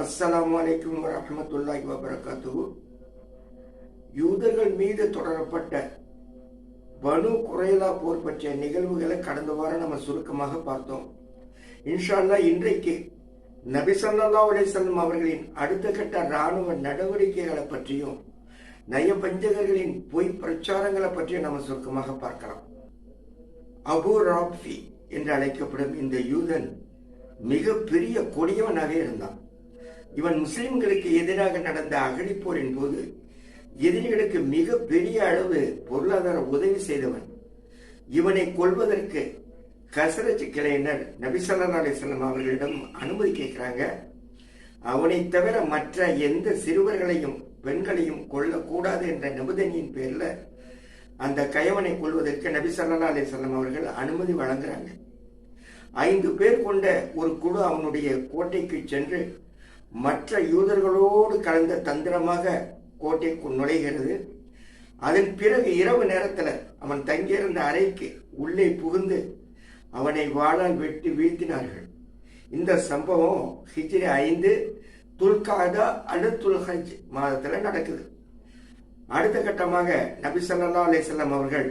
அஸ்ஸலாம் வலைக்கும் வரமத்துல்லாஹி வபரகாத்து யூதர்கள் மீது தொடரப்பட்ட பனு குறைலா போர் பற்றிய நிகழ்வுகளை கடந்த வாரம் நம்ம சுருக்கமாக பார்த்தோம். இன்ஷால்லா இன்றைக்கு நபிசல்லா அலிசல்லம் அவர்களின் அடுத்த கட்ட இராணுவ நடவடிக்கைகளை பற்றியும் நயபஞ்சகர்களின் பொய் பிரச்சாரங்களை பற்றியும் நம்ம சுருக்கமாக பார்க்கலாம். அபு ராப்ஃபி என்று அழைக்கப்படும் இந்த யூதன் மிகப்பெரிய கொடியவனாக இருந்தான். இவன் முஸ்லிம்களுக்கு எதிராக நடந்த அகழிப்போரின் போது எதிரிகளுக்கு மிக பெரிய அளவு பொருளாதார உதவி செய்தவன். இவனை கொள்வதற்கு கசரஜ் கிளையினர் நபிசல்லா அலிஸ்லாம் அவர்களிடம் அனுமதி கேட்கிறாங்க. அவனை தவிர மற்ற எந்த சிறுவர்களையும் பெண்களையும் கொள்ளக்கூடாது என்ற நிபந்தனையின் பேர்ல அந்த கயவனை கொள்வதற்கு நபி சல்லா அலிஸ்லாம் அவர்கள் அனுமதி வழங்குறாங்க. ஐந்து பேர் கொண்ட ஒரு குழு அவனுடைய கோட்டைக்கு சென்று மற்ற யூதர்களோடு கலந்த தந்திரமாக கோட்டைக்குள் நுழைகிறது. அதன் பிறகு இரவு நேரத்தில் அவன் தங்கியிருந்த அறைக்கு உள்ளே புகுந்து அவனை வாழால் வெட்டி வீழ்த்தினார்கள். இந்த சம்பவம் ஹிஜ்ரி ஐந்து துல்காதா அல்லது துல்ஹஜ் மாதத்தில் நடக்குது. அடுத்த கட்டமாக நபி சல்லா அலிசல்லாம் அவர்கள்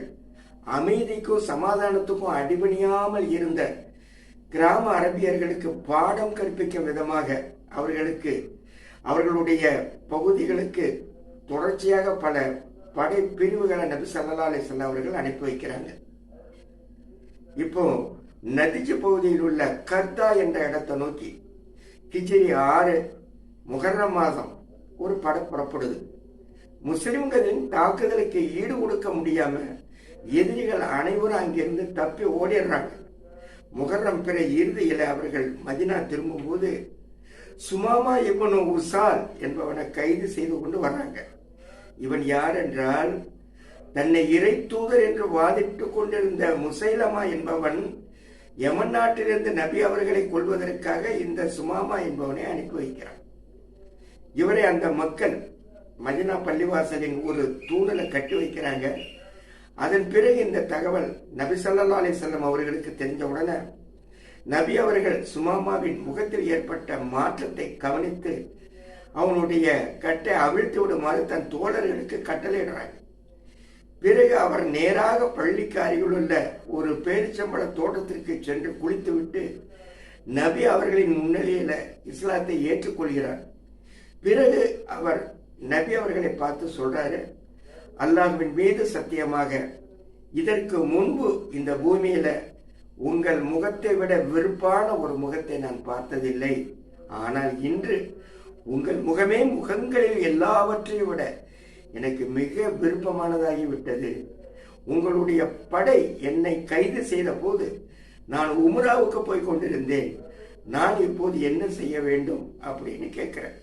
அமைதிக்கும் சமாதானத்துக்கும் அடிபணியாமல் இருந்த கிராம அரபியர்களுக்கு பாடம் கற்பிக்கும் விதமாக அவர்களுக்கு அவர்களுடைய பகுதிகளுக்கு தொடர்ச்சியாக பல படை பிரிவுகளை நபி சல்லா அலைஹி அவர்கள் அனுப்பி வைக்கிறாங்க. இப்போ நதிஜி பகுதியில் உள்ள கர்தா என்ற இடத்தை நோக்கி கிஜிரி ஆறு முகர்ரம் மாதம் ஒரு படை புறப்படுது. முஸ்லிம்களின் தாக்குதலுக்கு ஈடு கொடுக்க முடியாம எதிரிகள் அனைவரும் அங்கிருந்து தப்பி ஓடிடுறாங்க. முகர்ரம் பிற இறுதியில அவர்கள் மதினா திரும்பும் போது சுமாமா இவனு உசால் என்பவனை கைது செய்து கொண்டு வர்றாங்க. இவன் யார் என்றால் தன்னை இறை தூதர் என்று வாதிட்டுக் கொண்டிருந்த முசைலமா என்பவன் யமன் நாட்டிலிருந்து நபி அவர்களை கொள்வதற்காக இந்த சுமாமா என்பவனை அனுப்பி வைக்கிறான். இவரை அந்த மக்கள் மதினா பள்ளிவாசலின் ஒரு தூணலை கட்டி வைக்கிறாங்க. அதன் பிறகு இந்த தகவல் நபி சல்லா அலிசல்லம் அவர்களுக்கு தெரிஞ்ச உடனே நபி அவர்கள் சுமாமாவின் முகத்தில் ஏற்பட்ட மாற்றத்தை கவனித்து அவனுடைய கட்டை அவிழ்த்து விடுமாறு தன் தோழர்களுக்கு கட்டளையிடுறாங்க. பிறகு அவர் நேராக பள்ளிக்கு அருகில் உள்ள ஒரு பேரிச்சம்பழ தோட்டத்திற்கு சென்று குளித்துவிட்டு நபி அவர்களின் முன்னிலையில இஸ்லாத்தை ஏற்றுக்கொள்கிறார். பிறகு அவர் நபி அவர்களை பார்த்து சொல்றாரு அல்லாஹ்வின் மீது சத்தியமாக இதற்கு முன்பு இந்த பூமியில உங்கள் முகத்தை விட வெறுப்பான ஒரு முகத்தை நான் பார்த்ததில்லை. ஆனால் இன்று உங்கள் முகமே முகங்களில் எல்லாவற்றையும் விட எனக்கு மிக விருப்பமானதாகிவிட்டது. உங்களுடைய படை என்னை கைது செய்த போது நான் உமராவுக்கு போய் கொண்டிருந்தேன். நான் இப்போது என்ன செய்ய வேண்டும் அப்படின்னு கேட்கிறேன்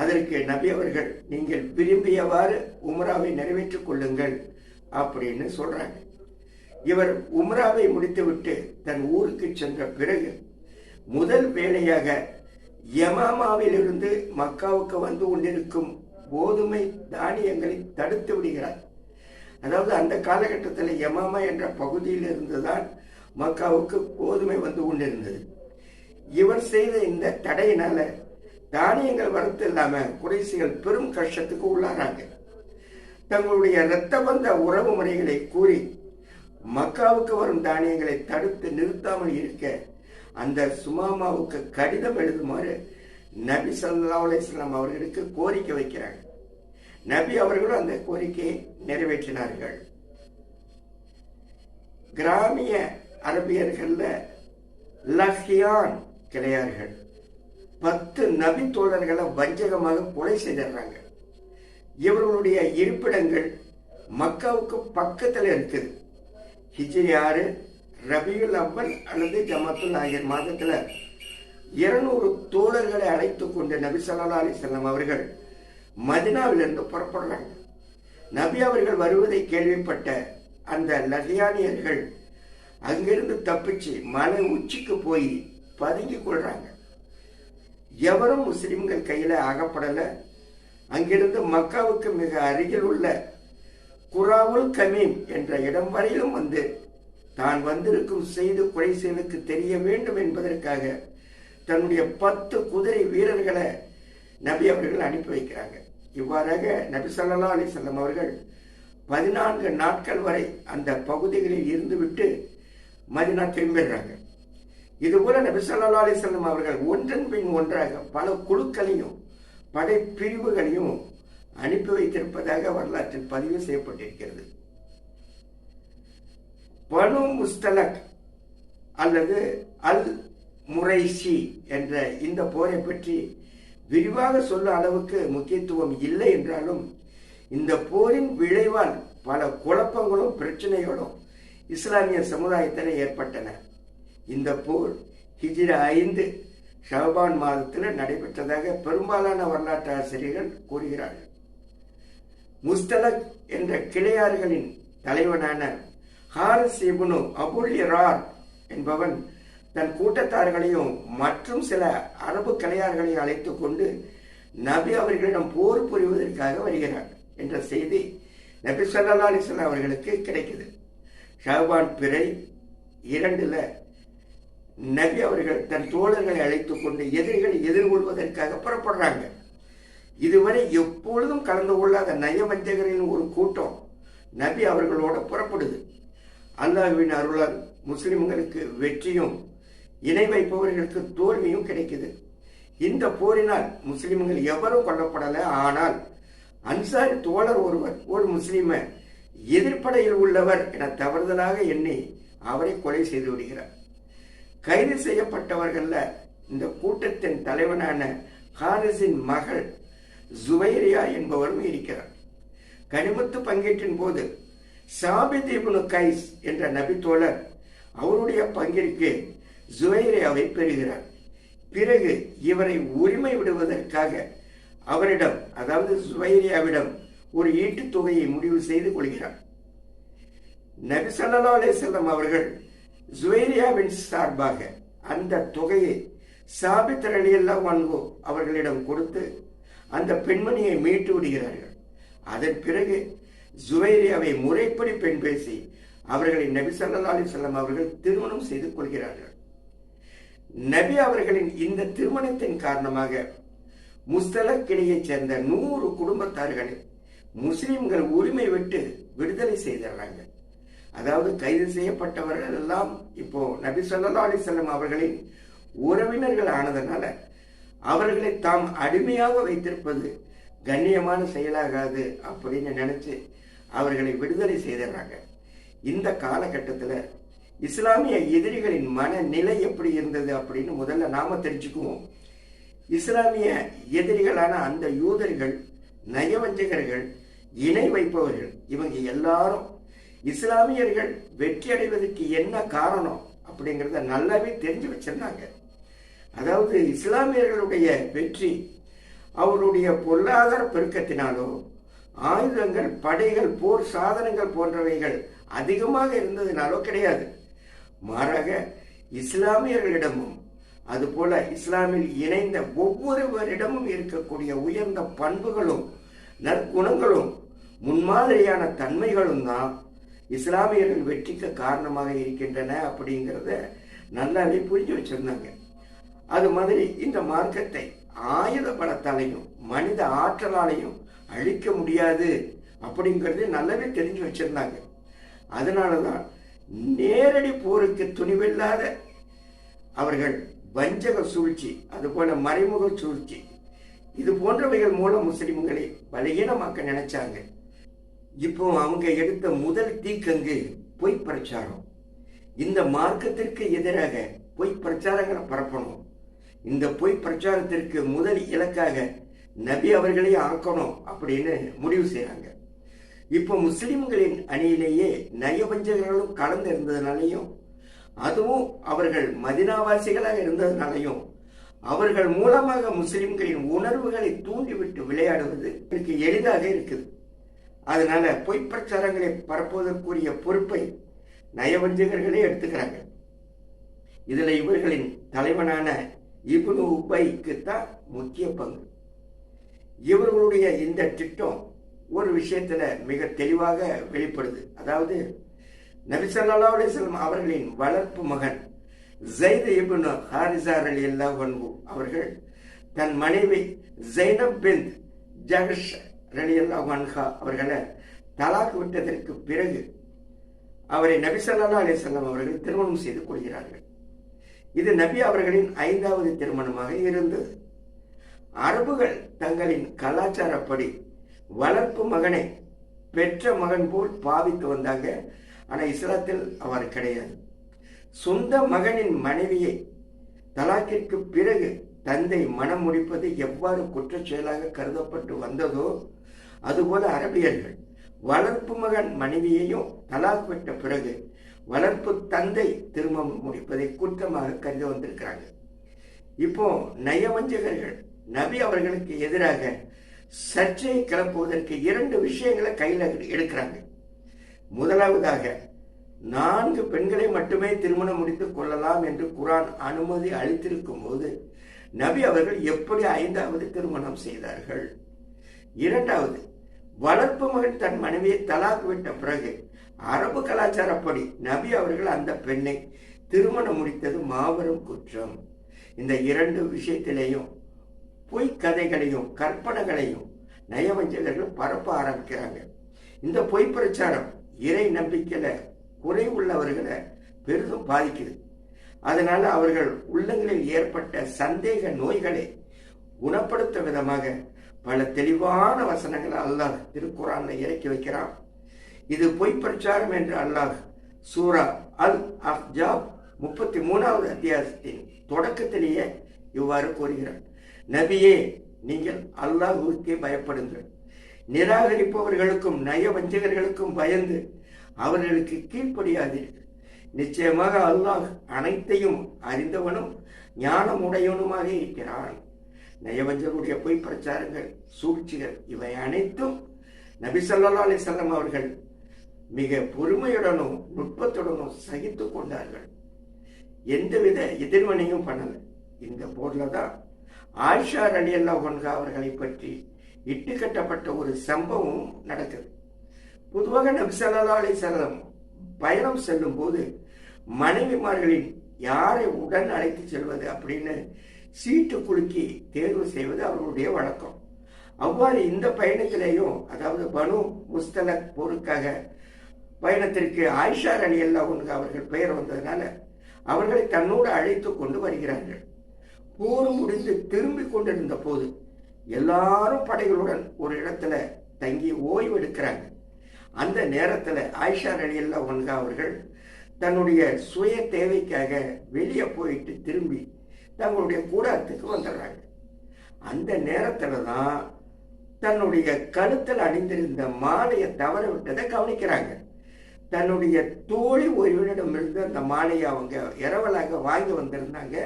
அதற்கு நபி அவர்கள் நீங்கள் விரும்பியவாறு உமராவை நிறைவேற்றிக் கொள்ளுங்கள் அப்படின்னு சொல்றாங்க. இவர் உம்ராவை முடித்துவிட்டு தன் ஊருக்கு சென்ற பிறகு முதல் வேலையாக யமாமாவிலிருந்து மக்காவுக்கு வந்து கொண்டிருக்கும் கோதுமை தானியங்களை தடுத்து விடுகிறார். அதாவது அந்த காலகட்டத்தில் யமாமா என்ற பகுதியில் இருந்துதான் மக்காவுக்கு கோதுமை வந்து கொண்டிருந்தது. இவர் செய்த இந்த தடையினால தானியங்கள் வரத்து இல்லாம குறைசிகள் பெரும் கஷ்டத்துக்கு உள்ளாராங்க தங்களுடைய இரத்த பந்த உறவு முறைகளை கூறி மக்காவுக்கு வரும் தானியங்களை தடுத்து நிறுத்தாமல் இருக்க அந்த சுமாமாவுக்கு கடிதம் எழுதுமாறு நபி சல்லா அலிஸ்லாம் அவர்களுக்கு கோரிக்கை வைக்கிறாங்க நபி அவர்களும் அந்த கோரிக்கையை நிறைவேற்றினார்கள். கிராமிய அரபியர்கள்ல லஹியான் கிளையார்கள். பத்து நபி தோழர்களை வஞ்சகமாக கொலை செய்திடுறாங்க இவர்களுடைய இருப்பிடங்கள் மக்காவுக்கு பக்கத்தில் இருக்குது. ஹிஜ்ரி ஆறு ரபியுல் அவ்வல் அல்லது ஜமத்துல் ஆகிய மாதத்தில் இருநூறு தோழர்களை அழைத்து கொண்டு நபி சல்லா அலி செல்லம் அவர்கள் மதினாவிலிருந்து புறப்படுறாங்க. நபி அவர்கள் வருவதை கேள்விப்பட்ட அந்த லதியானியர்கள் அங்கிருந்து தப்பிச்சு மலை உச்சிக்கு போய் பதுங்கி கொள்றாங்க. எவரும் முஸ்லிம்கள் கையில அகப்படலை அங்கிருந்து மக்காவுக்கு மிக அருகில் உள்ள குராவுல் கமீம் என்ற இடம் வரையிலும் வந்து தான் வந்திருக்கும் செய்து குறைசேலுக்கு தெரிய வேண்டும் என்பதற்காக தன்னுடைய பத்து குதிரை வீரர்களை நபி அவர்கள் அனுப்பி வைக்கிறாங்க. இவ்வாறாக நபி சல்லா அலைஹி அவர்கள் பதினான்கு நாட்கள் வரை அந்த பகுதிகளில் இருந்துவிட்டு மதினா திரும்பிடுறாங்க இதுபோல நபி சல்லா அலைஹி அவர்கள் ஒன்றன் பின் ஒன்றாக பல குழுக்களையும் படைப்பிரிவுகளையும் அனுப்பி வைத்திருப்பதாக வரலாற்றில் பதிவு செய்யப்பட்டிருக்கிறது. பனு முஸ்தலக் அல்லது அல் முரைசி என்ற இந்த போரை பற்றி விரிவாக சொல்ல அளவுக்கு முக்கியத்துவம் இல்லை என்றாலும் இந்த போரின் விளைவால் பல குழப்பங்களும் பிரச்சனைகளும் இஸ்லாமிய சமுதாயத்தில் ஏற்பட்டன. இந்த போர் ஹிஜிரா ஐந்து ஷாபான் மாதத்தில் நடைபெற்றதாக பெரும்பாலான வரலாற்று ஆசிரியர்கள் கூறுகிறார்கள். முஸ்தலக் என்ற கிளையார்களின் தலைவனான ஹாரிஸ் இபுனு அபுல் இரார் என்பவன் தன் கூட்டத்தார்களையும் மற்றும் சில அரபு கிளையார்களையும் அழைத்துக் கொண்டு நபி அவர்களிடம் போர் புரிவதற்காக வருகிறார் என்ற செய்தி நபி ஸல்லல்லாஹு அலைஹி அவர்களுக்கு கிடைக்குது. ஷாபான் பிறை இரண்டுல நபி அவர்கள் தன் தோழர்களை அழைத்துக் கொண்டு எதிரிகளை எதிர்கொள்வதற்காக புறப்படுறாங்க. இதுவரை எப்பொழுதும் கலந்து கொள்ளாத நயவஞ்சகரின் ஒரு கூட்டம் நபி அவர்களோட புறப்படுது. அல்லாஹுவின் அருளால் முஸ்லிம்களுக்கு வெற்றியும் இணை வைப்பவர்களுக்கு தோல்வியும் கிடைக்குது. இந்த போரினால் முஸ்லிம்கள் எவரும் கொல்லப்படலை. ஆனால் அன்சாரி தோழர் ஒருவர் ஒரு முஸ்லீமை எதிர்ப்படையில் உள்ளவர் என தவறுதலாக எண்ணி அவரை கொலை செய்து விடுகிறார். கைது செய்யப்பட்டவர்கள்ல இந்த கூட்டத்தின் தலைவனான ஹாரிஸின் மகள் ஜுவைரியா என்பவரும் இருக்கிறார். கனிமத்து பங்கீட்டின் போது சாபித் இப்னு கைஸ் என்ற நபி தோழர் அவருடைய பங்கிற்கு ஜுவைரியாவை பெறுகிறார். பிறகு இவரை உரிமை விடுவதற்காக அவரிடம் அதாவது ஜுவைரியாவிடம் ஒரு ஈட்டுத் தொகையை முடிவு செய்து கொள்கிறார். நபி சல்லா அலைஹி அவர்கள் ஜுவைரியாவின் சார்பாக அந்த தொகையை சாபித் ரலியல்லாஹு அன்ஹு அவர்களிடம் கொடுத்து அந்த பெண்மணியை மீட்டு விடுகிறார்கள். அதன் பிறகு ஜுவேரியாவை முறைப்படி பெண் பேசி அவர்களை நபி சல்லா அலி வஸல்லம் அவர்கள் திருமணம் செய்து கொள்கிறார்கள். நபி அவர்களின் இந்த திருமணத்தின் காரணமாக முஸ்தலக்கிடையைச் சேர்ந்த நூறு குடும்பத்தார்களை முஸ்லிம்கள் உரிமை விட்டு விடுதலை செய்திடுறாங்க அதாவது கைது செய்யப்பட்டவர்கள் எல்லாம் இப்போ நபி சொல்லா அலைஹி செல்லம் அவர்களின் உறவினர்கள் ஆனதுனால அவர்களை தாம் அடிமையாக வைத்திருப்பது கண்ணியமான செயலாகாது அப்படின்னு நினைச்சு அவர்களை விடுதலை செய்திடுறாங்க இந்த காலகட்டத்தில் இஸ்லாமிய எதிரிகளின் மனநிலை எப்படி இருந்தது அப்படின்னு முதல்ல நாம தெரிஞ்சுக்குவோம். இஸ்லாமிய எதிரிகளான அந்த யூதர்கள் நயவஞ்சகர்கள் இணை வைப்பவர்கள் இவங்க எல்லாரும் இஸ்லாமியர்கள் வெற்றி அடைவதற்கு என்ன காரணம் அப்படிங்கிறத நல்லாவே தெரிஞ்சு வச்சிருந்தாங்க. அதாவது இஸ்லாமியர்களுடைய வெற்றி அவருடைய பொருளாதார பெருக்கத்தினாலோ ஆயுதங்கள் படைகள் போர் சாதனங்கள் போன்றவைகள் அதிகமாக இருந்ததினாலோ கிடையாது. மாறாக இஸ்லாமியர்களிடமும் அதுபோல இஸ்லாமில் இணைந்த ஒவ்வொருவரிடமும் இருக்கக்கூடிய உயர்ந்த பண்புகளும் நற்குணங்களும் முன்மாதிரியான தன்மைகளும் தான் இஸ்லாமியர்கள் வெற்றிக்கு காரணமாக இருக்கின்றன அப்படிங்கிறத நல்லாவே புரிஞ்சு வச்சிருந்தாங்க. அது மாதிரி இந்த மார்க்கத்தை ஆயுத பலத்தாலையும் மனித ஆற்றலாலையும் அழிக்க முடியாது அப்படிங்கிறது நல்லாவே தெரிஞ்சு வச்சிருந்தாங்க. அதனாலதான் நேரடி போருக்கு துணிவில்லாத அவர்கள் வஞ்சக சூழ்ச்சி அதுபோல மறைமுக சூழ்ச்சி இது போன்றவைகள் மூலம் முஸ்லிம்களை பலகீனமாக்க நினைச்சாங்க. இப்போ அவங்க எடுத்த முதல் தீக்கங்கு பொய் பிரச்சாரம். இந்த மார்க்கத்திற்கு எதிராக பொய் பிரச்சாரங்களை பரப்பணும். இந்த பொய் பிரச்சாரத்திற்கு முதல் இலக்காக நபி அவர்களே ஆக்கணும் அப்படின்னு முடிவு செய்கிறாங்க இப்போ முஸ்லிம்களின் அணியிலேயே நயவஞ்சகர்களும் கலந்து இருந்ததுனாலையும் அதுவும் அவர்கள் மதினாவாசிகளாக இருந்ததுனாலையும் அவர்கள் மூலமாக முஸ்லிம்களின் உணர்வுகளை தூண்டிவிட்டு விளையாடுவது எனக்கு எளிதாக இருக்குது. அதனால பொய் பிரச்சாரங்களை பரப்புவதற்குரிய பொறுப்பை நயவஞ்சகர்களே எடுத்துக்கிறாங்க. இதுல இவர்களின் தலைவனான இப்னு உபைக்கு தான் முக்கிய பங்கு. இவர்களுடைய இந்த திட்டம் ஒரு விஷயத்துல மிக தெளிவாக வெளிப்படுது. அதாவது நபிசல்லா அலிஸ்லாம் அவர்களின் வளர்ப்பு மகன் ஜெயித் இப்னு ஹாரிசார் அலி அல்லா அவர்கள் தன் மனைவி ஜைனப் பின் ஜஹஷ் அலி அல்லாஹன்ஹா அவர்களை தலாக் விட்டதற்கு பிறகு அவரை நபிசல்லா ஸல்லல்லாஹு அவர்கள் திருமணம் செய்து கொள்கிறார்கள். இது நபி அவர்களின் ஐந்தாவது திருமணமாக இருந்தது அரபுகள் தங்களின் கலாச்சாரப்படி வளர்ப்பு மகனை பெற்ற மகன் போல் பாவித்து வந்தாங்க. ஆனால் இஸ்லாத்தில் அவர் கிடையாது. சொந்த மகனின் மனைவியை தலாக்கிற்கு பிறகு தந்தை மனம் முடிப்பது எவ்வாறு குற்றச்செயலாக கருதப்பட்டு வந்ததோ அதுபோல அரபியர்கள் வளர்ப்பு மகன் மனைவியையும் தலாக் விட்ட பிறகு வளர்ப்பு தந்தை திருமணம் முடிப்பதை குற்றமாக கருத வந்திருக்கிறாங்க. இப்போ நயவஞ்சகர்கள் நபி அவர்களுக்கு எதிராக சர்ச்சையை கிளப்புவதற்கு இரண்டு விஷயங்களை கையில் எடுக்கிறாங்க. முதலாவதாக நான்கு பெண்களை மட்டுமே திருமணம் முடித்துக் கொள்ளலாம் என்று குரான் அனுமதி அளித்திருக்கும் போது நபி அவர்கள் எப்படி ஐந்தாவது திருமணம் செய்தார்கள்? இரண்டாவது வளர்ப்பு மகன் தன் மனைவியை தலாக் விட்ட பிறகு அரபு கலாச்சாரப்படி நபி அவர்கள் அந்த பெண்ணை திருமணம் முடித்தது மாபெரும் குற்றம். இந்த இரண்டு விஷயத்திலையும் பொய்க்கதைகளையும் கற்பனைகளையும் நயவஞ்சகர்கள் பரப்ப ஆரம்பிக்கிறாங்க. இந்த பொய் பிரச்சாரம் இறை நம்பிக்கையில குறை உள்ளவர்களை பெரிதும் பாதிக்குது. அதனால அவர்கள் உள்ளங்களில் ஏற்பட்ட சந்தேக நோய்களை குணப்படுத்த விதமாக பல தெளிவான வசனங்களை அல்லாஹ் திருக்குறான்ல இறக்கி வைக்கிறான். இது பொய் பிரச்சாரம் என்று அல்லாஹ் சூரா அல் அஹ்ஜாப் முப்பத்தி மூணாவது அத்தியாசத்தின் தொடக்கத்திலேயே இவ்வாறு கூறுகிறார். நபியே நீங்கள் அல்லாஹுக்கே பயப்படுங்கள். நிராகரிப்பவர்களுக்கும் நயவஞ்சகர்களுக்கும் பயந்து அவர்களுக்கு கீழ்ப்படியாதீர்கள். நிச்சயமாக அல்லாஹ் அனைத்தையும் அறிந்தவனும் ஞானமுடையவனுமாக இருக்கிறான். நயவஞ்சருடைய பொய் பிரச்சாரங்கள் சூழ்ச்சிகள் இவை அனைத்தும் நபி ஸல்லல்லாஹு அலிசல்லாம் அவர்கள் மிக பொறுமையுடனும் நுட்பத்துடனும் சகித்து கொண்டார்கள். எந்தவித எதிர்வினையும் பண்ணல. இந்த போர்ல தான் ஆயிஷா அலி ஒன்கா அவர்களை பற்றி இட்டு கட்டப்பட்ட ஒரு சம்பவம் நடக்குது. பொதுவாக நபி ஸல்லல்லாஹு அலைஹி பயணம் செல்லும் போது மனைவிமார்களின் யாரை உடன் அழைத்து செல்வது அப்படின்னு சீட்டு குலுக்கி தேர்வு செய்வது அவர்களுடைய வழக்கம். அவ்வாறு இந்த பயணத்திலேயும் அதாவது பனு முஸ்தலக் போருக்காக பயணத்திற்கு ஆயிஷா அலி அல்லாஹ் அவர்கள் பெயர் வந்ததுனால அவர்களை தன்னோடு அழைத்து கொண்டு வருகிறார்கள். போர் முடிந்து திரும்பி கொண்டிருந்த போது எல்லாரும் படைகளுடன் ஒரு இடத்துல தங்கி ஓய்வு எடுக்கிறாங்க. அந்த நேரத்தில் ஆயிஷா அலி அல்லாஹ் அவர்கள் தன்னுடைய சுய தேவைக்காக வெளியே போயிட்டு திரும்பி தங்களுடைய கூடாரத்துக்கு வந்துடுறாங்க. அந்த நேரத்தில் தான் தன்னுடைய கழுத்தில் அணிந்திருந்த மாலையை தவற விட்டதை கவனிக்கிறாங்க. தன்னுடைய தோழி ஒருவனிடமிருந்து அந்த மாலையை அவங்க இரவலாக வாங்கி வந்திருந்தாங்க.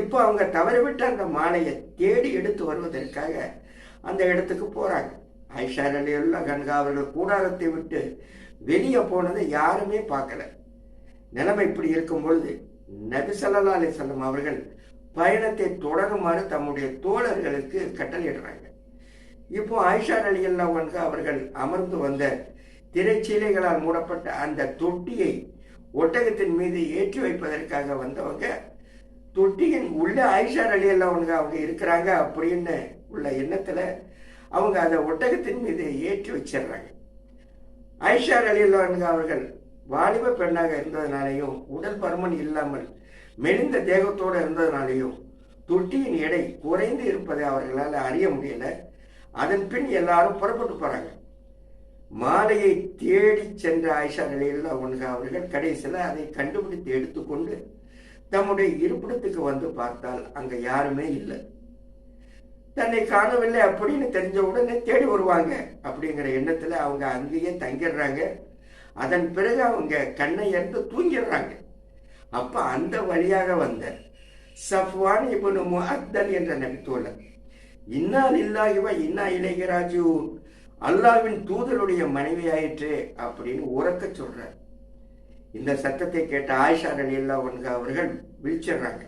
இப்போ அவங்க தவறிவிட்ட அந்த மாலையை தேடி எடுத்து வருவதற்காக அந்த இடத்துக்கு போகிறாங்க ஐஷா அலியுல்லா கன்கா அவர்கள் கூடாரத்தை விட்டு வெளியே போனதை யாருமே பார்க்கல. நிலைமை இப்படி இருக்கும் பொழுது நபி ஸல்லல்லாஹு அவர்கள் பயணத்தை தொடருமாறு தம்முடைய தோழர்களுக்கு கட்டளையிடுறாங்க. இப்போ ஆயிஷா அலி கன்கா அவர்கள் அமர்ந்து வந்த திரைச்சீலைகளால் மூடப்பட்ட அந்த தொட்டியை ஒட்டகத்தின் மீது ஏற்றி வைப்பதற்காக வந்தவங்க தொட்டியின் உள்ள ஆயிஷா அலி அவங்க அவங்க இருக்கிறாங்க அப்படின்னு உள்ள எண்ணத்துல அவங்க அதை ஒட்டகத்தின் மீது ஏற்றி வச்சிடுறாங்க. ஆயிஷா அலி அவர்கள் வாலிப பெண்ணாக இருந்ததுனாலையும் உடல் பருமன் இல்லாமல் மெலிந்த தேகத்தோடு இருந்ததுனாலையும் தொட்டியின் எடை குறைந்து இருப்பதை அவர்களால் அறிய முடியல. அதன் பின் எல்லாரும் புறப்பட்டு போறாங்க. மாலையை தேடி சென்ற ஆயிஷா நிலையில் ஒன்று அவர்கள் கடைசியில் அதை கண்டுபிடித்து எடுத்துக்கொண்டு தம்முடைய இருப்பிடத்துக்கு வந்து பார்த்தால் அங்க யாருமே இல்லை. தன்னை காணவில்லை அப்படின்னு தெரிஞ்ச உடனே தேடி வருவாங்க அப்படிங்கிற எண்ணத்துல அவங்க அங்கேயே தங்கிடுறாங்க. அதன் பிறகு அவங்க கண்ணை இறந்து தூங்கிடுறாங்க. அப்ப அந்த வழியாக வந்த சஃப்வான் இப்னு முஅத்தல் என்ற நபித்தோழர் இன்னா லில்லாஹி இன்னா இலைஹி அல்லாவின் அல்லாஹ்வின் தூதருடைய மனைவியாயிற்று அப்படின்னு உறக்க சொல்றார். இந்த சத்தத்தை கேட்ட ஆயிஷா ரலி அல்லாஹ் அவர்கள் விழிச்சிடுறாங்க.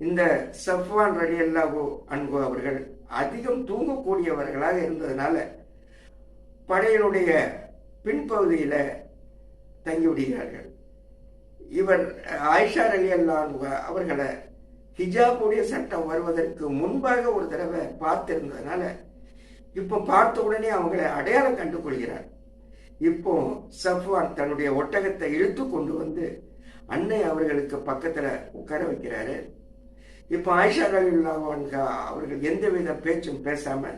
இந்த சஃப்வான் ரலி அல்லாஹோ அன்கு அவர்கள் அதிகம் தூங்கக்கூடியவர்களாக இருந்ததுனால படையினுடைய பின்பகுதியில் தங்கி விடுகிறார்கள் இவர் ஆயிஷா அலி அல்லா அவர்களை ஹிஜாபுடைய சட்டம் வருவதற்கு முன்பாக ஒரு தடவை பார்த்திருந்ததுனால இப்போ பார்த்த உடனே அவங்களை அடையாளம் கண்டுகொள்கிறார். இப்போ சஃப்வான் தன்னுடைய ஒட்டகத்தை இழுத்து கொண்டு வந்து அன்னை அவர்களுக்கு பக்கத்துல உட்கார வைக்கிறாரு. இப்போ ஆயிஷா ரலில்லாஹு அவர்கள் எந்தவித பேச்சும் பேசாம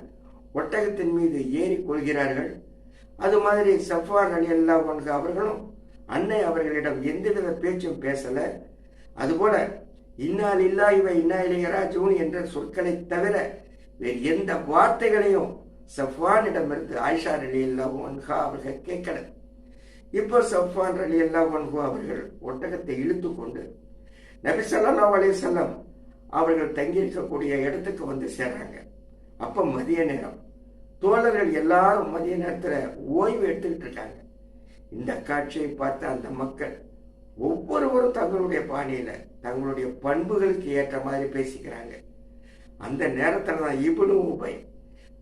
ஒட்டகத்தின் மீது ஏறி கொள்கிறார்கள். அது மாதிரி சஃப்வான் அலி அல்லாஹ் அவர்களும் அன்னை அவர்களிடம் எந்தவித பேச்சும் பேசல. அதுபோல இன்னால் இல்லா இவ இன்னா இளையராஜூன் என்ற சொற்களை தவிர வேறு எந்த வார்த்தைகளையும் சஃப்வானிடமிருந்து ஆயிஷா அலி அல்லாஹூ அன்ஹா அவர்கள் கேட்கல இப்போ சஃப்வான் அலி அல்லாஹ் அன்ஹு அவர்கள் ஒட்டகத்தை இழுத்து கொண்டு நபி ஸல்லல்லாஹு அலைஹி அவர்கள் தங்கியிருக்கக்கூடிய இடத்துக்கு வந்து சேர்றாங்க. அப்போ மதிய நேரம். தோழர்கள் எல்லாரும் மதிய நேரத்தில் ஓய்வு எடுத்துக்கிட்டு இருக்காங்க. இந்த காட்சியை பார்த்த அந்த மக்கள் ஒவ்வொருவரும் தங்களுடைய பாணியில தங்களுடைய பண்புகளுக்கு ஏற்ற மாதிரி பேசிக்கிறாங்க. அந்த நேரத்தில் தான் இபுனு உபை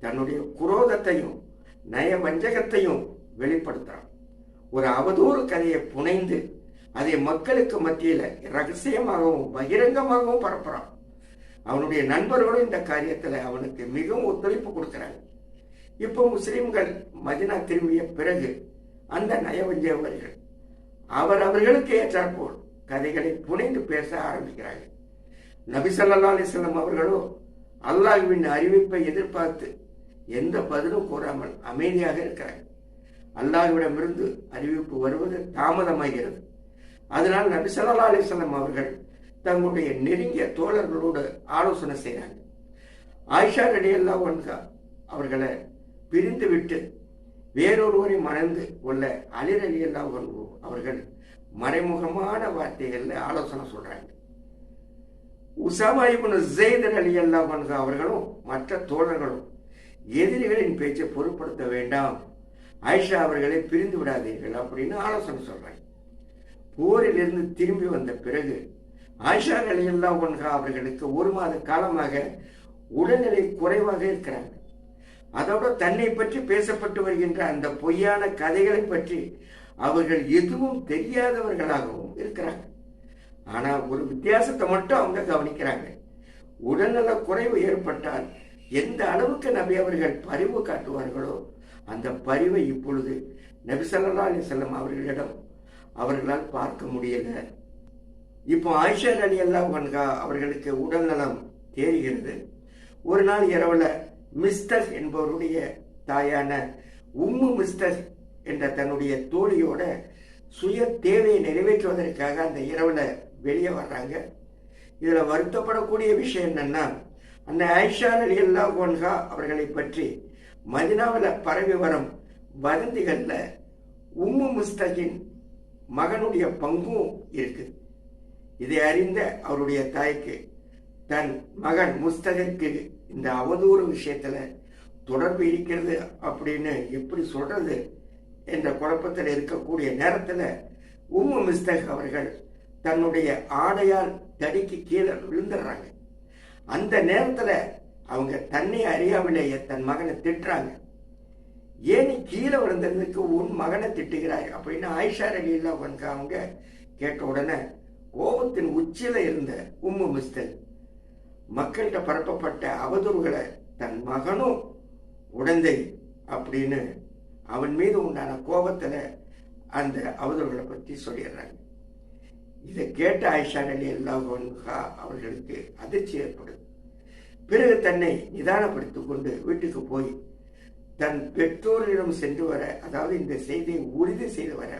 தன்னுடைய குரோதத்தையும் நயவஞ்சகத்தையும் வெளிப்படுத்துறான். ஒரு அவதூறு கதையை புனைந்து அதை மக்களுக்கு மத்தியில ரகசியமாகவும் பகிரங்கமாகவும் பரப்புறான். அவனுடைய நண்பர்களும் இந்த காரியத்துல அவனுக்கு மிகவும் ஒத்துழைப்பு கொடுக்கிறாங்க. இப்போ முஸ்லிம்கள் மதினா திரும்பிய பிறகு அந்த நயவஞ்சகர்கள் அவர் அவர்களுக்கு ஏற்றாற்போல் கதைகளை புனைந்து பேச ஆரம்பிக்கிறார்கள் நபிசல்லா அலிஸ்லாம் அவர்களோ அல்லாஹுவின் அறிவிப்பை எதிர்பார்த்து எந்த பதிலும் கூறாமல் அமைதியாக இருக்கிறாங்க அல்லாஹ்விடமிருந்து அறிவிப்பு வருவது தாமதமாகிறது. அதனால் நபி சல்லா அலைஹி அவர்கள் தங்களுடைய நெருங்கிய தோழர்களோடு ஆலோசனை செய்கிறாங்க ஆயிஷா ரலியல்லாஹு ஒன்கா அவர்களை பிரிந்து விட்டு வேறொருவரை மணந்து கொள்ள அலிர் அலி அல்லாஹ் அவர்கள் மறைமுகமான வார்த்தைகளில் ஆலோசனை சொல்றாங்க. உசாமா இப்னு ஜெயிதர் அலி அல்லாஹ் அவர்களும் மற்ற தோழர்களும் எதிரிகளின் பேச்சை பொருட்படுத்த வேண்டாம். ஆயிஷா அவர்களை பிரிந்து விடாதீர்கள் அப்படின்னு ஆலோசனை சொல்றாங்க. போரிலிருந்து திரும்பி வந்த பிறகு ஆயிஷா அலி ஒன்ஹா அவர்களுக்கு ஒரு மாத காலமாக உடல்நிலை குறைவாக இருக்கிறாங்க. அதோட தன்னை பற்றி பேசப்பட்டு வருகின்ற அந்த பொய்யான கதைகளை பற்றி அவர்கள் எதுவும் தெரியாதவர்களாகவும் இருக்கிறாங்க. ஆனா ஒரு வித்தியாசத்தை மட்டும் அவங்க கவனிக்கிறாங்க. உடல்நல குறைவு ஏற்பட்டால் எந்த அளவுக்கு நபி அவர்கள் பரிவு காட்டுவார்களோ அந்த பரிவை இப்பொழுது நபி ஸல்லல்லாஹு அலைஹி அவர்களிடம் அவர்களால் பார்க்க முடியல. இப்போ ஆயிஷா அலி அல்லாஹ் அவர்களுக்கு உடல் நலம் தேறுகிறது. ஒரு நாள் இரவுல மிஸ்டர் என்பவருடைய தாயான உம்மு மிஸ்டர் என்ற தன்னுடைய தோழியோட சுய தேவையை நிறைவேற்றுவதற்காக அந்த இரவுல வெளியே வர்றாங்க. இதுல வருத்தப்படக்கூடிய விஷயம் என்னன்னா அந்த ஐஷா அலி அல்லா ஒன்ஹா அவர்களை பற்றி மதினாவில் பரவி வரும் வதந்திகளில் உம்மு முஸ்தகின் மகனுடைய பங்கும் இருக்குது. இதை அறிந்த அவருடைய தாய்க்கு தன் மகன் முஸ்தகிற்கு இந்த அவதூறு விஷயத்துல தொடர்பு இருக்கிறது அப்படின்னு எப்படி சொல்றது என்ற குழப்பத்தில் இருக்கக்கூடிய நேரத்தில் உம்மு மிஸ்தக் அவர்கள் தன்னுடைய ஆடையால் தடிக்கு கீழே விழுந்துடுறாங்க. அந்த நேரத்துல அவங்க தன்னை அறியாமலேயே தன் மகனை திட்டுறாங்க. ஏன் நீ கீழே விழுந்ததுக்கு உன் மகனை திட்டுகிறாய்? அப்படின்னு ஆயிஷா ரலியில் வந்து அவங்க கேட்ட உடனே கோபத்தின் உச்சியில இருந்த உம்மு மிஸ்தல் மக்கள்கிட்ட பரப்பப்பட்ட அவதூறுகளை தன் மகனும் உடந்தை அப்படின்னு அவன் மீது உண்டான கோபத்தில் அந்த அவதூறுகளை பற்றி சொல்லிடுறாங்க. இதை கேட்ட ஆயிஷா அலி அல்லாஹா அவர்களுக்கு அதிர்ச்சி ஏற்படுது பிறகு தன்னை நிதானப்படுத்திக் கொண்டு வீட்டுக்கு போய் தன் பெற்றோரிடம் சென்று வர அதாவது இந்த செய்தியை உறுதி செய்து வர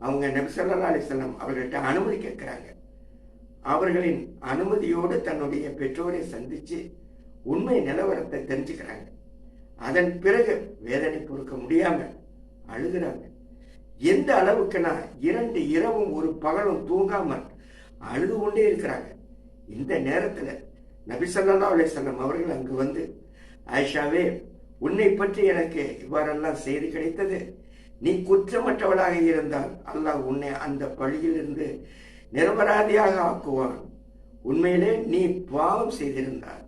அவங்க நபிசல்லா அலிசல்லாம் அவர்கள்ட்ட அனுமதி கேட்கிறாங்க. அவர்களின் அனுமதியோடு தன்னுடைய பெற்றோரை சந்திச்சு உண்மை நிலவரத்தை தெரிஞ்சுக்கிறாங்க. அதன் பிறகு வேதனை பொறுக்க முடியாம அழுகிறாங்க. எந்த அளவுக்குன்னா இரண்டு இரவும் ஒரு பகலும் தூங்காமல் அழுது கொண்டே இருக்கிறாங்க. இந்த நேரத்தில் நபிசல்லா அலிசல்லம் அவர்கள் அங்கு வந்து ஆயிஷாவே உன்னை பற்றி எனக்கு இவ்வாறெல்லாம் செய்தி கிடைத்தது. நீ குற்றமற்றவளாக இருந்தால் அல்லாஹ் உன்னை அந்த பழியிலிருந்து நிரபராதியாக ஆக்குவான். உண்மையிலே நீ பாவம் செய்திருந்தால்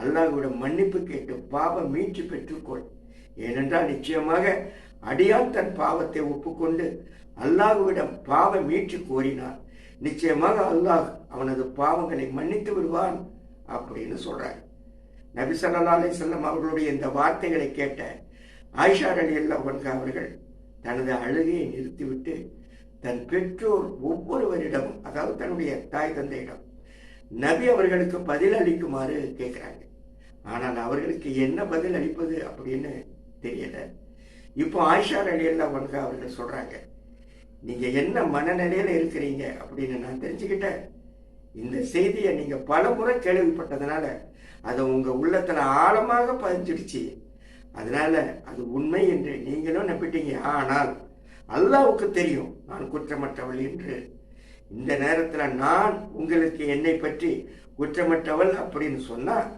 அல்லாஹ்விடம் மன்னிப்பு கேட்டு பாவம் மீட்சி பெற்றுக்கொள். ஏனென்றால் நிச்சயமாக அடியான் தன் பாவத்தை ஒப்புக்கொண்டு அல்லாஹுவிடம் பாவ மீட்சி கோரினார். நிச்சயமாக அல்லாஹ் அவனது பாவங்களை மன்னித்து விடுவான் அப்படின்னு சொல்றார். நபி சல்லா அலி செல்லம் அவர்களுடைய இந்த வார்த்தைகளை கேட்ட ஆயிஷா அலி அன்ஹா அவர்கள் தனது அழுகையை நிறுத்திவிட்டு தன் பெற்றோர் ஒவ்வொருவரிடமும் அதாவது தன்னுடைய தாய் தந்தையிடம் நபி அவர்களுக்கு பதில் அளிக்குமாறு கேட்கிறாங்க. ஆனால் அவர்களுக்கு என்ன பதில் அளிப்பது அப்படின்னு தெரியல. இப்போ ஆயிஷா ரலியல்லாஹு அன்ஹா அவர்கள் சொல்கிறாங்க நீங்கள் என்ன மனநிலையில் இருக்கிறீங்க அப்படின்னு நான் தெரிஞ்சுக்கிட்டேன். இந்த செய்தியை நீங்கள் பல முறை கேள்விப்பட்டதுனால அதை உங்கள் உள்ளத்தில் ஆழமாக பதிஞ்சிடுச்சு. அதனால அது உண்மை என்று நீங்களும் நம்பிட்டீங்க. ஆனால் அல்லாவுக்கு தெரியும் நான் குற்றமற்றவள் என்று. இந்த நேரத்தில் நான் உங்களுக்கு என்னை பற்றி குற்றமற்றவள் அப்படின்னு சொன்னால்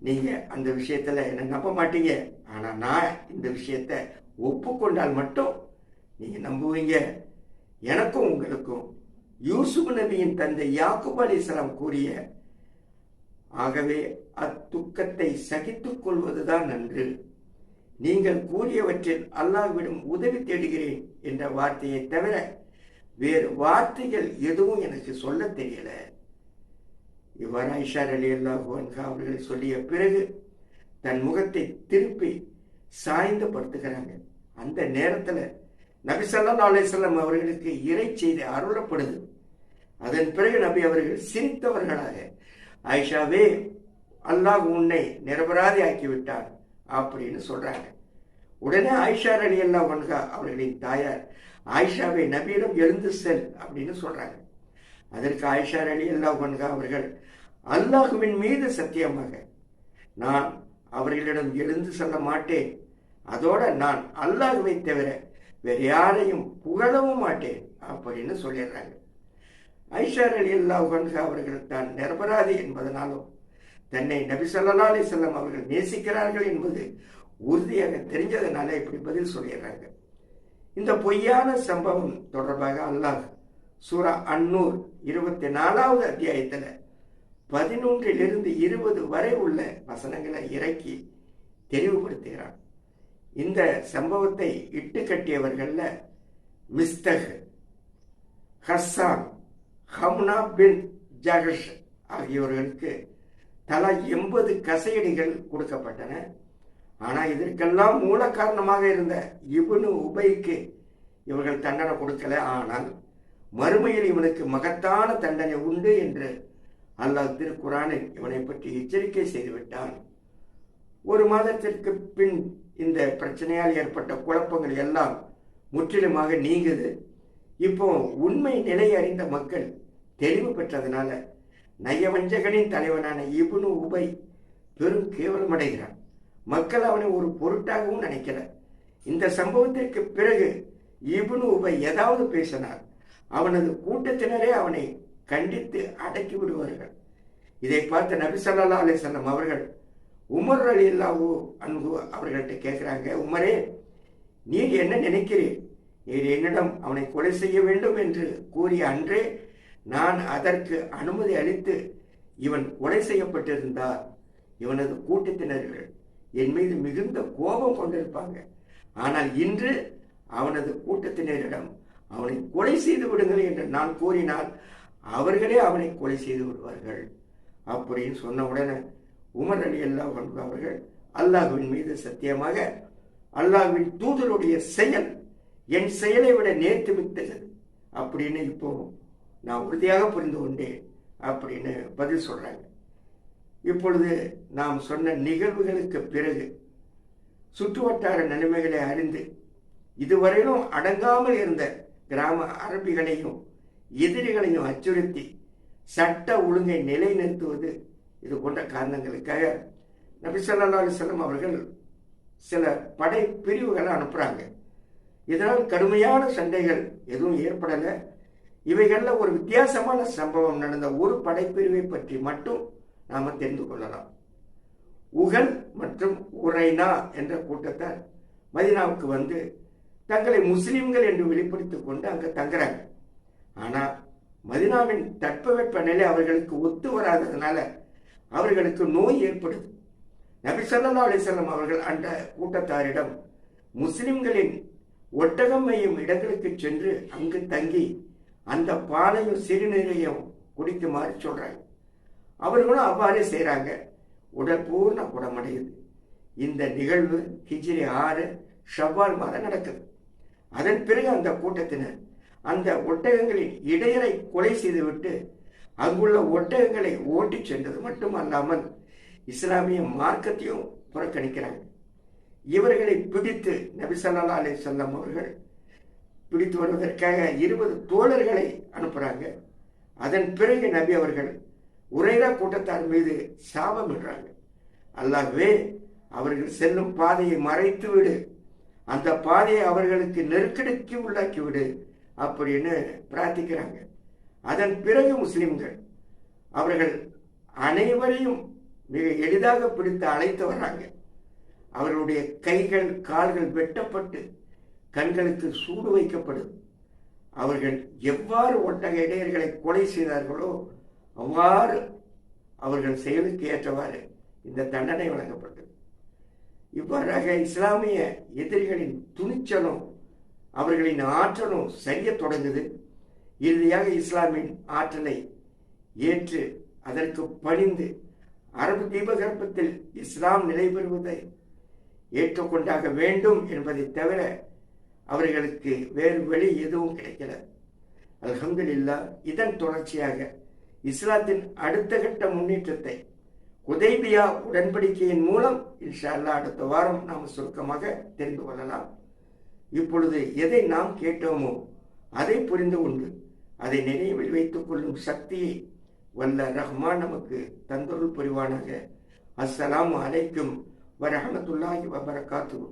நீங்க அந்த விஷயத்துல என்ன நம்ப மாட்டீங்க. ஆனா நான் இந்த விஷயத்த ஒப்புக்கொண்டால் மட்டும் நீங்க நம்புவீங்க. எனக்கும் உங்களுக்கும் யூசுப் நபியின் தந்தை யாக்குப் அலிஸ்லாம் கூறிய ஆகவே அத்துக்கத்தை சகித்துக் கொள்வதுதான் நன்று. நீங்கள் கூறியவற்றில் அல்லாஹ்விடம் உதவி தேடுகிறேன் என்ற வார்த்தையை தவிர வேறு வார்த்தைகள் எதுவும் எனக்கு சொல்ல தெரியல. இவ்வாறு ஐஷா அலி அல்லாஹு அன்ஹா அவர்கள் சொல்லிய பிறகு தன் முகத்தை திருப்பி சாய்ந்து படுத்துகிறாங்க அந்த நேரத்தில் நபிசல்லா ஸல்லல்லாஹு அவர்களுக்கு இறை செய்தி அருளப்படுது. அதன் பிறகு நபி அவர்கள் சிரித்தவர்களாக ஆயிஷாவே அல்லாஹ் உன்னை நிரபராதி ஆக்கிவிட்டான் அப்படின்னு சொல்றாங்க. உடனே ஆயிஷா அலி அல்லா வன்கா அவர்களின் தாயார் ஆயிஷாவை நபியிடம் எழுந்து செல் அப்படின்னு சொல்றாங்க. அதற்கு ஆயிஷா அலி அல்லா வன்கா அவர்கள் அல்லாஹுவின் மீது சத்தியமாக நான் அவர்களிடம் எழுந்து செல்ல மாட்டேன். அதோட நான் அல்லாஹுவை தவிர வேற யாரையும் புகழவும் மாட்டேன் அப்படின்னு சொல்லிடுறாங்க. ஐஷார் அலி அல்லா அவர்கள் தான் நிரபராதி என்பதனாலும் தன்னை நபி சொல்லா அலி செல்லம் அவர்கள் நேசிக்கிறார்கள் என்பது உறுதியாக தெரிஞ்சதுனால இப்படி பதில் சொல்லிடுறாங்க. இந்த பொய்யான சம்பவம் தொடர்பாக அல்லாஹ் சூரா அன்னூர் இருபத்தி நாலாவது அத்தியாயத்தில் பதினொன்றிலிருந்து இருபது வரை உள்ள வசனங்களை இறக்கி தெளிவுபடுத்துகிறார். இந்த சம்பவத்தை இட்டு கட்டியவர்கள்ல மிஸ்தக் ஹஸ்ஸான் ஹம்னா பின் ஜகஷ் ஆகியோர்களுக்கு தலா எண்பது கசையடிகள் கொடுக்கப்பட்டன. ஆனால் இதற்கெல்லாம் மூல காரணமாக இருந்த இவனு உபைக்கு இவர்கள் தண்டனை கொடுக்கல. ஆனால் மறுமையில் இவனுக்கு மகத்தான தண்டனை உண்டு என்று அல்லாஹ் திருக்குறானில் இவனை பற்றி எச்சரிக்கை செய்துவிட்டான். ஒரு மாதத்திற்கு பின் இந்த பிரச்சனையால் ஏற்பட்ட குழப்பங்கள் எல்லாம் முற்றிலுமாக நீங்குது. இப்போ உண்மை நிலை அறிந்த மக்கள் தெளிவு பெற்றதுனால நயவஞ்சகனின் தலைவனான இபுனு உபை பெரும் கேவலமடைகிறான் மக்கள் அவனை ஒரு பொருட்டாகவும் நினைக்கல. இந்த சம்பவத்திற்கு பிறகு இபுனு உபை ஏதாவது பேசினார். அவனது கூட்டத்தினரே அவனை கண்டித்து அடக்கி விடுவார்கள். இதை பார்த்த நபி ஸல்லல்லாஹு அலைஹி அவர்கள் உமர் அலி அல்லாஹு அன்பு அவர்கள்ட்ட கேட்கிறாங்க உமரே நீர் என்ன நினைக்கிறீர்? நீர் என்னிடம் அவனை கொலை செய்ய வேண்டும் என்று கூறிய அன்றே நான் அதற்கு அனுமதி அளித்து இவன் கொலை செய்யப்பட்டிருந்தார். இவனது கூட்டத்தினர்கள் என் மீது மிகுந்த கோபம் கொண்டிருப்பாங்க. ஆனால் இன்று அவனது கூட்டத்தினரிடம் அவனை கொலை செய்து விடுங்கள் என்று நான் கூறினால் அவர்களே அவனை கொலை செய்து விடுவார்கள். அப்படின்னு சொன்ன உடனே உமர் அலி அல்லாஹ் அவர்கள் அல்லாஹுவின் மீது சத்தியமாக அல்லாஹுவின் தூதருடைய செயல் என் செயலை விட நேர்த்து விட்டது அப்படின்னு இப்போ நான் உறுதியாக புரிந்து கொண்டேன் அப்படின்னு பதில் சொல்றாங்க. இப்பொழுது நாம் சொன்ன நிகழ்வுகளுக்கு பிறகு சுற்றுவட்டார நிலைமைகளை அறிந்து இதுவரையிலும் அடங்காமல் இருந்த கிராம அரபிகளையும் எதிரிகளையும் அச்சுறுத்தி சட்ட ஒழுங்கை நிலைநிறுத்துவது இது போன்ற காரணங்களுக்காக நபி சொல்லா அலைஹி அவர்கள் சில படை பிரிவுகளை அனுப்புகிறாங்க இதனால் கடுமையான சண்டைகள் எதுவும் ஏற்படலை. இவைகளில் ஒரு வித்தியாசமான சம்பவம் நடந்த ஒரு படைப்பிரிவை பற்றி மட்டும் நாம் தெரிந்து கொள்ளலாம். உகல் மற்றும் உரைனா என்ற கூட்டத்தார் மதினாவுக்கு வந்து தங்களை முஸ்லிம்கள் என்று வெளிப்படுத்திக் கொண்டு அங்கே தங்குறாங்க. ஆனால் மதினாவின் தட்பவெப்ப நிலை அவர்களுக்கு ஒத்து வராததுனால அவர்களுக்கு நோய் ஏற்படுது. நபி ஸல்லல்லாஹு அலைஹி அவர்கள் அந்த கூட்டத்தாரிடம் முஸ்லிம்களின் ஒட்டகம் மையும் இடங்களுக்கு சென்று அங்கு தங்கி அந்த பாலையும் சிறுநீரையும் குடிக்குமாறு சொல்றாங்க. அவர்களும் அவ்வாறே செய்கிறாங்க உடல் பூர்ண குணமடையுது. இந்த நிகழ்வு ஹிஜ்ரி ஆறு ஷவ்வால் மாதம் நடக்குது. அதன் பிறகு அந்த கூட்டத்தினர் அந்த ஒட்டகங்களின் இடையரை கொலை செய்துவிட்டு அங்குள்ள ஒட்டகங்களை ஓட்டிச் சென்றது மட்டுமல்லாமல் இஸ்லாமிய மார்க்கத்தையும் புறக்கணிக்கிறாங்க. இவர்களை பிடித்து நபிசல்லா அலி அலைஹி அவர்கள் பிடித்து வருவதற்காக இருபது தோழர்களை அனுப்புறாங்க. அதன் பிறகு நபி அவர்கள் உரைரா கூட்டத்தார் மீது சாபம் இடுறாங்க. அல்லாஹ்வே அவர்கள் செல்லும் பாதையை மறைத்து விடு அந்த பாதையை அவர்களுக்கு நெருக்கடிக்கு உள்ளாக்கி விடு அப்படின்னு பிரார்த்திக்கிறாங்க. அதன் பிறகு முஸ்லிம்கள் அவர்கள் அனைவரையும் மிக எளிதாக பிடித்து அழைத்து வர்றாங்க. அவர்களுடைய கைகள் கால்கள் வெட்டப்பட்டு கண்களுக்கு சூடு வைக்கப்படும். அவர்கள் எவ்வாறு ஒட்டக இடையர்களை கொலை செய்தார்களோ அவ்வாறு அவர்கள் செயலுக்கு ஏற்றவாறு இந்த தண்டனை வழங்கப்பட்டது. இவ்வாறாக இஸ்லாமிய எதிரிகளின் துணிச்சலும் அவர்களின் ஆற்றலும் சரிய தொடங்குது. இறுதியாக இஸ்லாமின் ஆற்றலை ஏற்று அதற்கு பணிந்து அரபு தீபகற்பத்தில் இஸ்லாம் நிலை பெறுவதை ஏற்றுக்கொண்டாக வேண்டும் என்பதை தவிர அவர்களுக்கு வேறு வழி எதுவும் கிடைக்கல. அல்ஹம்துலில்லா இதன் தொடர்ச்சியாக இஸ்லாத்தின் அடுத்த கட்ட முன்னேற்றத்தை உதைபியா உடன்படிக்கையின் மூலம் இன்ஷா அல்லாஹ் அடுத்த வாரம் நாம் சுருக்கமாக தெரிந்து கொள்ளலாம். இப்பொழுது எதை நாம் கேட்டோமோ அதை புரிந்து கொண்டு அதை நினைவில் வைத்துக் கொள்ளும் சக்தியை வல்ல ரஹ்மான் நமக்கு தந்தொருள் புரிவானாக. அஸ்ஸலாம் அலைக்கும் வரஹமத்துல்லாஹி வபரகாத்துஹு.